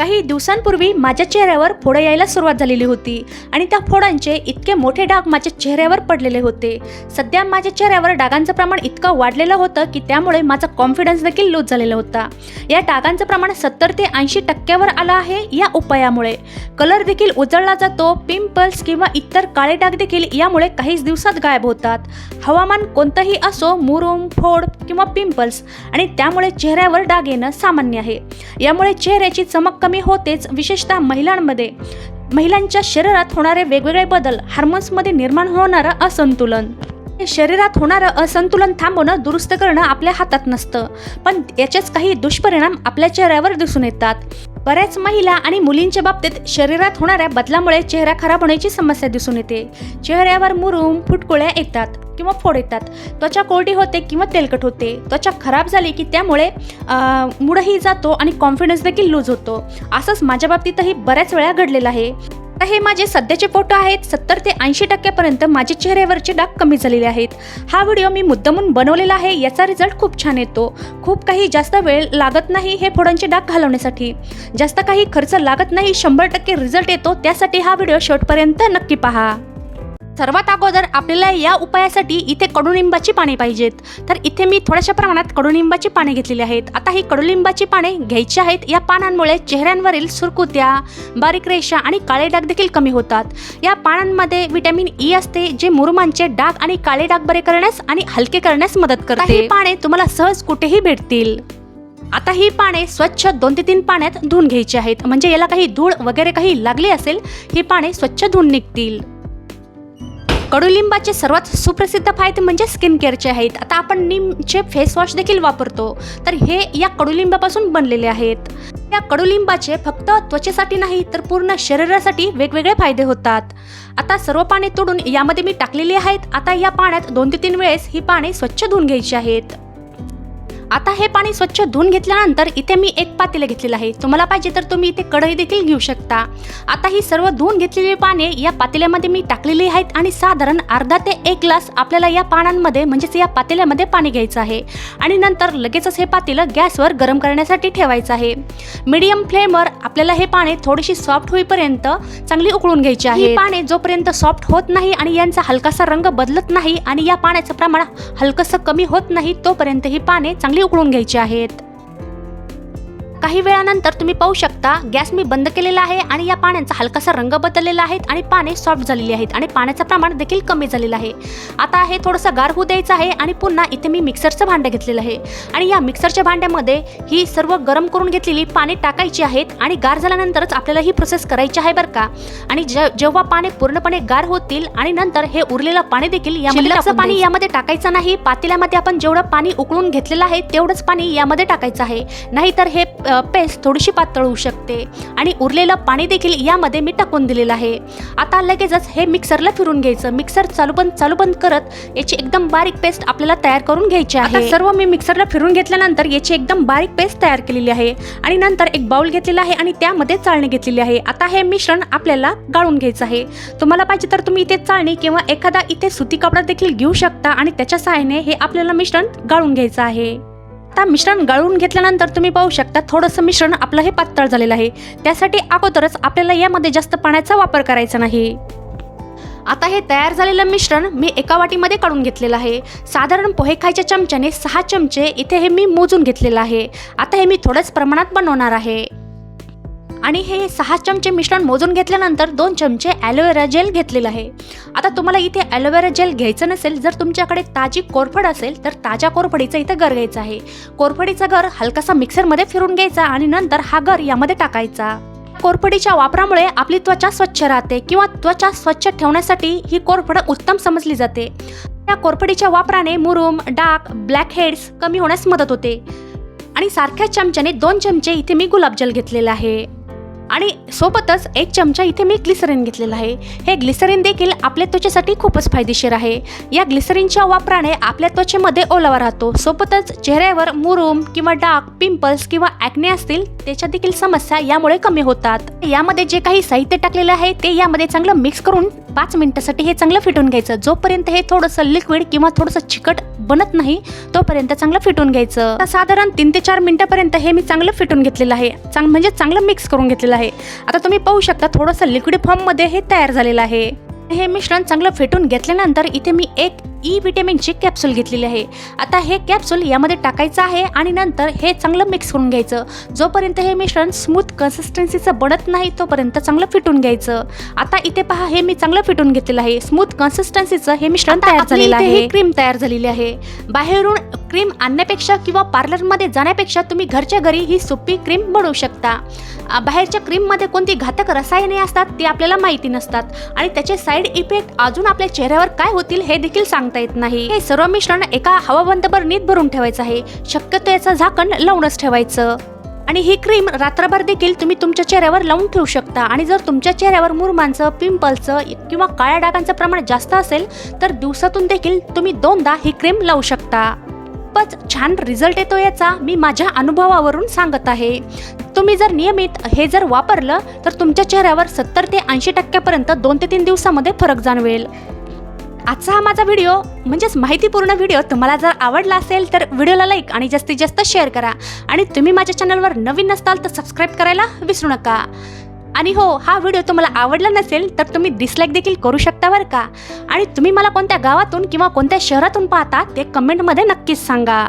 काही दिवसांपूर्वी माझ्या चेहऱ्यावर फोडं यायला सुरुवात झालेली होती आणि त्या फोडांचे इतके मोठे डाग माझ्या चेहऱ्यावर पडलेले होते. सध्या माझ्या चेहऱ्यावर डागांचं प्रमाण इतकं वाढलेलं होतं की त्यामुळे माझा कॉन्फिडन्स देखील लूज झालेला होता. या डागांचं प्रमाण सत्तर ते ऐंशी टक्क्यावर आलं आहे या उपायामुळे. कलर देखील उजळला जातो पिंपल्स किंवा इतर काळे डाग देखील यामुळे काहीच दिवसात गायब होतात. हवामान कोणतंही असो मुरूम फोड किंवा पिंपल्स आणि त्यामुळे चेहऱ्यावर डाग येणं सामान्य आहे. यामुळे चेहऱ्याची चमक कमी होतेच विशेषतः महिलांमध्ये. महिलांच्या शरीरात होणारे वेगवेगळे बदल हार्मोन्समध्ये निर्माण होणारं असंतुलन. शरीरात होणारं असंतुलन थांबवणं दुरुस्त करणं आपल्या हातात नसतं. पण याचेच काही दुष्परिणाम आपल्या चेहऱ्यावर दिसून येतात. बऱ्याच महिला आणि मुलींच्या बाबतीत शरीरात होणाऱ्या बदलामुळे चेहरा खराब होण्याची समस्या दिसून येते. चेहऱ्यावर मुरूम फुटकुळ्या येतात. किंवा फोड येतात. त्वचा कोरडी होते किंवा तेलकट होते. त्वचा खराब झाली की त्यामुळे मुडही जातो आणि कॉन्फिडन्स देखील लूज होतो. असंच माझ्या बाबतीतही बऱ्याच वेळा घडलेलं आहे. आता हे माझे सध्याचे फोटो आहेत. सत्तर ते ऐंशी टक्क्यापर्यंत माझे चेहऱ्यावरचे डाग कमी झालेले आहेत. हा व्हिडिओ मी मुद्दामून बनवलेला आहे याचा रिझल्ट खूप छान येतो. खूप काही जास्त वेळ लागत नाही हे फोडांचे डाग घालवण्यासाठी. जास्त काही खर्च लागत नाही शंभर टक्के रिझल्ट येतो. त्यासाठी हा व्हिडिओ शेवटपर्यंत नक्की पहा. सर्वात अगोदर आपल्याला या उपायासाठी इथे कडुलिंबाची पाने पाहिजेत. तर इथे मी थोड्याशा प्रमाणात कडुलिंबाची पाने घेतलेली आहेत. आता ही कडुलिंबाची पाने घ्यायची आहेत. या पानांमुळे चेहऱ्यांवरील सुरकुत्या बारीक रेषा आणि काळे डाग देखील कमी होतात. या पानांमध्ये विटॅमिन ई असते जे मुरुमांचे डाग आणि काळे डाग बरे करण्यास आणि हलके करण्यास मदत करते. ही पाने तुम्हाला सहज कुठेही भेटतील. आता ही पाने स्वच्छ दोन ते तीन पाण्यात धुवून घ्यायची आहेत. म्हणजे याला काही धूळ वगैरे काही लागली असेल ही पाने स्वच्छ धुवून निघतील. कडुलिंबाचे सर्वात सुप्रसिद्ध फायदे म्हणजे स्किन केअरचे आहेत. आता आपण निमचे फेस वॉश देखील वापरतो. तर हे या कडुलिंबापासून बनलेले आहेत. या कडुलिंबाचे फक्त त्वचेसाठी नाही तर पूर्ण शरीरासाठी वेगवेगळे फायदे होतात. आता सर्व पाने तोडून यामध्ये मी टाकलेली आहेत. आता या पाण्यात दोन ते तीन वेळेस ही पाने स्वच्छ धुवून घ्यायची आहेत. आता हे पाणी स्वच्छ धुवून घेतल्यानंतर इथे मी एक पातेलं घेतलेलं आहे. तुम्हाला पाहिजे तर तुम्ही इथे कढई देखील घेऊ शकता. आता ही सर्व धुवून घेतलेली पाने या पातेल्यामध्ये मी टाकलेली आहेत आणि साधारण अर्धा ते एक ग्लास आपल्याला या पानांमध्ये म्हणजेच या पातेल्यामध्ये पाणी घ्यायचं आहे. आणि नंतर लगेचच हे पातेलं गॅसवर गरम करण्यासाठी ठेवायचं आहे. मीडियम फ्लेमवर आपल्याला हे पाणी थोडीशी सॉफ्ट होईपर्यंत चांगली उकळून घ्यायची आहे. ही पाने जोपर्यंत सॉफ्ट होत नाही आणि यांचा हलकासा रंग बदलत नाही आणि या पाण्याचं प्रमाण हलकंसं कमी होत नाही तोपर्यंत ही पाने चांगली उकळून घ्यायची आहेत. काही वेळानंतर तुम्ही पाहू शकता गॅस मी बंद केलेला आहे आणि या पाण्याचा हलकासा रंग बदललेला आहे आणि पाने सॉफ्ट झालेली आहेत आणि पाण्याचं प्रमाण देखील कमी झालेलं आहे. आता हे थोडंसं गार होऊ द्यायचं आहे आणि पुन्हा इथे मी मिक्सरचं भांडं घेतलेलं आहे. आणि या मिक्सरच्या भांड्यामध्ये ही सर्व गरम करून घेतलेली पाणी टाकायची आहेत आणि गार झाल्यानंतरच आपल्याला ही प्रोसेस करायची आहे बरं का. आणि जेव्हा पाने पूर्णपणे गार होतील आणि नंतर हे उरलेलं पाणी देखील यामध्ये पाणी यामध्ये टाकायचं नाही. पातेल्यामध्ये आपण जेवढं पाणी उकळून घेतलेलं आहे तेवढंच पाणी यामध्ये टाकायचं आहे. नाहीतर हे पेस्ट थोडीशी पातळ होऊ शकते. आणि उरलेलं पाणी देखील यामध्ये मी टाकून दिलेलं आहे. आता लगेचच हे मिक्सरला फिरून घ्यायचं. मिक्सर चालू बंद चालू बंद करत याची एकदम बारीक पेस्ट आपल्याला तयार करून घ्यायची आहे. सर्व मी मिक्सरला फिरून घेतल्यानंतर याची एकदम बारीक पेस्ट तयार केलेली आहे. आणि नंतर एक बाउल घेतलेला आहे आणि त्यामध्ये चाळणी घेतलेली आहे. आता हे मिश्रण आपल्याला गाळून घ्यायचं आहे. तुम्हाला पाहिजे तर तुम्ही इथे चाळणी किंवा एखादा इथे सुती कपडा देखील घेऊ शकता आणि त्याच्या सहाय्याने हे आपल्याला मिश्रण गाळून घ्यायचं आहे. आता मिश्रण गाळून घेतल्यानंतर तुम्ही पाहू शकता थोडंसं मिश्रण आपलं हे पातळ झालेलं आहे. त्यासाठी अगोदरच आपल्याला यामध्ये जास्त पाण्याचा वापर करायचा नाही. आता हे तयार झालेलं मिश्रण मी एका वाटीमध्ये काढून घेतलेलं आहे. साधारण पोहे खायच्या चमच्याने सहा चमचे इथे हे मी मोजून घेतलेलं आहे. आता हे मी थोड्याच प्रमाणात बनवणार आहे. आणि हे सहा चमचे मिश्रण मोजून घेतल्यानंतर दोन चमचे ॲलोवेरा जेल घेतलेलं आहे. आता तुम्हाला इथे ॲलोवेरा जेल घ्यायचं नसेल जर तुमच्याकडे ताजी कोरफड असेल तर ताज्या कोरफडीचं इथं गर घ्यायचं आहे. कोरफडीचा गर हलकासा मिक्सरमध्ये फिरून घ्यायचा आणि नंतर हा गर यामध्ये टाकायचा. कोरफडीच्या वापरामुळे आपली त्वचा स्वच्छ राहते किंवा त्वचा स्वच्छ ठेवण्यासाठी ही कोरफड उत्तम समजली जाते. या कोरफडीच्या वापराने मुरुम डाग ब्लॅक हेड्स कमी होण्यास मदत होते. आणि सारख्याच चमच्याने दोन चमचे इथे मी गुलाबजल घेतलेला आहे. आणि सोबतच एक चमचा इथे मी ग्लिसरीन घेतलेला आहे. हे ग्लिसरीन देखील आपल्या त्वचेसाठी खूपच फायदेशीर आहे. या ग्लिसरीनच्या वापराने आपल्या त्वचेमध्ये ओलावा राहतो. सोबतच चेहऱ्यावर मुरूम किंवा डाग पिंपल्स किंवा ॲक्ने असतील त्याच्या देखील समस्या यामुळे कमी होतात. यामध्ये जे काही साहित्य टाकलेलं आहे ते यामध्ये चांगलं मिक्स करून पाच मिनिटासाठी हे चांगलं फिटून घ्यायचं. जोपर्यंत हे थोडंसं लिक्विड किंवा थोडंसं चिकट बनत नाही तोपर्यंत चांगलं फिटून घ्यायचं. साधारण तीन ते चार मिनिटापर्यंत हे मी चांगलं फिटून घेतलेलं आहे. चांग म्हणजे चांगलं मिक्स करून घेतलेलं आहे. आता तुम्ही पाहू शकता थोडंसं लिक्विड फॉर्ममध्ये हे तयार झालेलं आहे. हे मिश्रण चांगलं फेटून घेतल्यानंतर इथे मी एक ई विटॅमिनची कॅप्सूल घेतलेली आहे. आता हे कॅप्सूल यामध्ये टाकायचं आहे आणि नंतर हे चांगलं मिक्स करून घ्यायचं. जोपर्यंत हे मिश्रण स्मूथ कन्सिस्टन्सीचं बनत नाही तोपर्यंत चांगलं फिटून घ्यायचं. आता इथे पहा हे मी चांगलं फिटून घेतलेलं आहे. स्मूथ कन्सिस्टन्सीचं हे मिश्रण तयार झालेलं आहे. क्रीम तयार झालेली आहे. बाहेरून क्रीम आणण्यापेक्षा किंवा पार्लरमध्ये जाण्यापेक्षा तुम्ही घरच्या घरी ही सोपी क्रीम बनवू शकता. बाहेरच्या क्रीममध्ये कोणती घातक रसायने असतात ते आपल्याला माहिती नसतात. आणि त्याचे साईड इफेक्ट अजून आपल्या चेहऱ्यावर काय होतील हे देखील सांगता येत नाही. हे सर्व मिश्रण एका हवाबंद बरणीत भरून ठेवायचं आहे. शक्यतो याचं झाकण लावूनच ठेवायचं. आणि ही क्रीम रात्रभर देखील तुम्ही तुमच्या चेहऱ्यावर लावून ठेवू शकता. आणि जर तुमच्या चेहऱ्यावर मुरमांचं पिंपलचं किंवा काळ्या डागांचं प्रमाण जास्त असेल तर दिवसातून देखील तुम्ही दोनदा ही क्रीम लावू शकता. खूपच छान रिझल्ट येतो याचा मी माझ्या अनुभवावरून सांगत आहे. तुम्ही जर नियमित हे जर वापरलं तर तुमच्या चेहऱ्यावर सत्तर ते ऐंशी टक्क्यापर्यंत दोन ते तीन दिवसामध्ये फरक जाणवेल. आजचा हा माझा व्हिडिओ म्हणजेच माहितीपूर्ण व्हिडिओ तुम्हाला जर आवडला असेल तर व्हिडिओला लाईक आणि जास्तीत जास्त शेअर करा. आणि तुम्ही माझ्या चॅनलवर नवीन नसताल तर सबस्क्राईब करायला विसरू नका. आणि हो हा व्हिडिओ तुम्हाला आवडला नसेल तर तुम्ही डिसलाईक देखील करू शकता बरं का. आणि तुम्ही मला कोणत्या गावातून किंवा कोणत्या शहरातून पाहता ते कमेंटमध्ये नक्कीच सांगा.